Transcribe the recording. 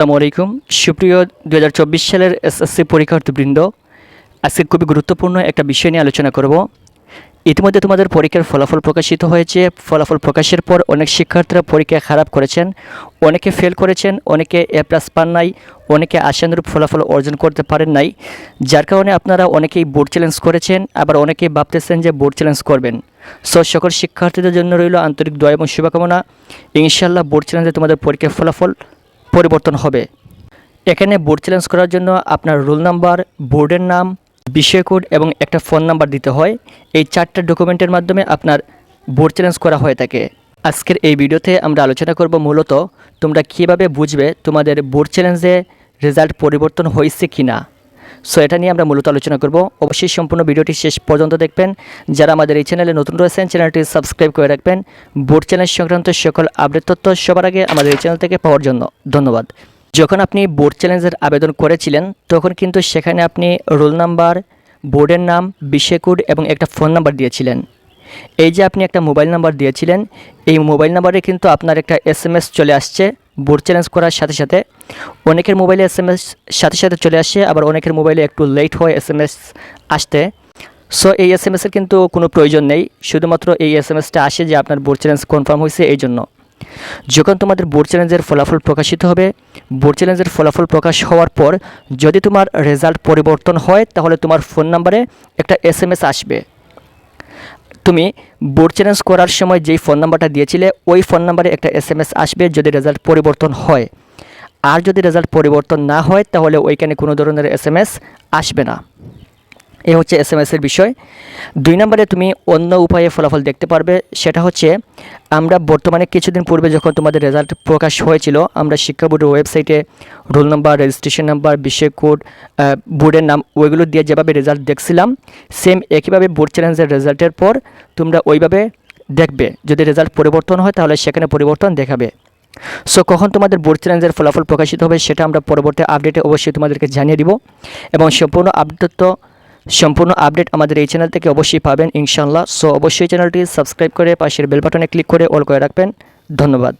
আসসালামু আলাইকুম। সুপ্রিয় দু হাজার চব্বিশ সালের এসএসসি পরীক্ষার্থীবৃন্দ আজকে খুবই গুরুত্বপূর্ণ একটা বিষয় নিয়ে আলোচনা করব। ইতিমধ্যে তোমাদের পরীক্ষার ফলাফল প্রকাশিত হয়েছে। ফলাফল প্রকাশের পর অনেক শিক্ষার্থীরা পরীক্ষা খারাপ করেছেন, অনেকে ফেল করেছেন, অনেকে এ প্লাস পান নাই, অনেকে আশানুরূপ ফলাফল অর্জন করতে পারেন নাই। যার কারণে আপনারা অনেকেই বোর্ড চ্যালেঞ্জ করেছেন, আবার অনেকেই ভাবতেছেন যে বোর্ড চ্যালেঞ্জ করবেন। সো সকল শিক্ষার্থীদের জন্য রইল আন্তরিক দয়া এবং শুভকামনা। ইনশাল্লাহ বোর্ড চ্যালেঞ্জে তোমাদের পরীক্ষার ফলাফল পরিবর্তন হবে। এখানে বোর্ড চ্যালেঞ্জ করার জন্য আপনার রোল নাম্বার বোর্ডের নাম, বিষয় কোড এবং একটা ফোন নাম্বার দিতে হয়। এই চারটা ডকুমেন্টের মাধ্যমে আপনার বোর্ড চ্যালেঞ্জ করা হয়ে থাকে। আজকের এই ভিডিওতে আমরা আলোচনা করব মূলত তোমরা কীভাবে বুঝবে তোমাদের বোর্ড চ্যালেঞ্জে রেজাল্ট পরিবর্তন হয়েছে কি না সো এটা নিয়ে আমরা মূলত আলোচনা করব। অবশ্যই সম্পূর্ণ ভিডিওটি শেষ পর্যন্ত দেখবেন। যারা আমাদের এই চ্যানেলে নতুন রয়েছেন, চ্যানেলটি সাবস্ক্রাইব করে রাখবেন। বোর্ড চ্যানেল সংক্রান্ত সকল আপডেট তথ্য সবার আগে আমাদের এই চ্যানেল থেকে পাওয়ার জন্য ধন্যবাদ। যখন আপনি বোর্ড চ্যালেঞ্জের আবেদন করেছিলেন, তখন কিন্তু সেখানে আপনি রোল নাম্বার, বোর্ডের নাম, বিষয় কোড এবং একটা ফোন নাম্বার দিয়েছিলেন। এই যে আপনি একটা মোবাইল নাম্বার দিয়েছিলেন, এই মোবাইল নাম্বারে কিন্তু আপনার একটা এস চলে আসছে। বোর্ড চ্যালেঞ্জ করার সাথে সাথে অনেকের মোবাইলে এসএমএস সাথে সাথে চলে আসে, আবার অনেকের মোবাইলে একটু লেট হয় এসএমএস আসতে। সো এই এসএমএসের কিন্তু কোনো প্রয়োজন নেই। শুধুমাত্র এই এসএমএসটা আসে যে আপনার বোর্ড চ্যালেঞ্জ কনফার্ম হয়েছে এই জন্য। যখন তোমাদের বোর্ড চ্যালেঞ্জের ফলাফল প্রকাশিত হবে বোর্ড চ্যালেঞ্জের ফলাফল প্রকাশ হওয়ার পর যদি তোমার রেজাল্ট পরিবর্তন হয়, তাহলে তোমার ফোন নাম্বারে একটা এসএমএস আসবে। তুমি বোর্ড চ্যালেঞ্জ করার সময় যেই ফোন নাম্বারটা দিয়েছিলে, ওই ফোন নাম্বারে একটা এস আসবে যদি রেজাল্ট পরিবর্তন হয়। আর যদি রেজাল্ট পরিবর্তন না হয়, তাহলে ওইখানে কোনো ধরনের এস আসবে না। এ হচ্ছে এস এম এসের বিষয়। দুই নম্বরে তুমি অন্য উপায়ে ফলাফল দেখতে পারবে, সেটা হচ্ছে আমরা বর্তমানে কিছুদিন পূর্বে যখন তোমাদের রেজাল্ট প্রকাশ হয়েছিল, আমরা শিক্ষা বোর্ডের ওয়েবসাইটে রোল নাম্বার রেজিস্ট্রেশন নাম্বার বিষয় কোড বোর্ডের নাম, ওইগুলো দিয়ে যেভাবে রেজাল্ট দেখছিলাম সেম একইভাবে বোর্ড চ্যালেঞ্জের রেজাল্টের পর তোমরা ওইভাবে দেখবে। যদি রেজাল্ট পরিবর্তন হয়, তাহলে সেখানে পরিবর্তন দেখাবে। সো কখন তোমাদের বোর্ড চ্যালেঞ্জের ফলাফল প্রকাশিত হবে, সেটা আমরা পরবর্তী আপডেটে অবশ্যই তোমাদেরকে জানিয়ে দিব। এবং সম্পূর্ণ আপডেট তো সম্পূর্ণ আপডেট আমাদের এই চ্যানেল থেকে অবশ্যই পাবেন ইনশাল্লাহ সো অবশ্যই চ্যানেলটি সাবস্ক্রাইব করে পাশের বেল বাটনে ক্লিক করে অল করে রাখবেন। ধন্যবাদ।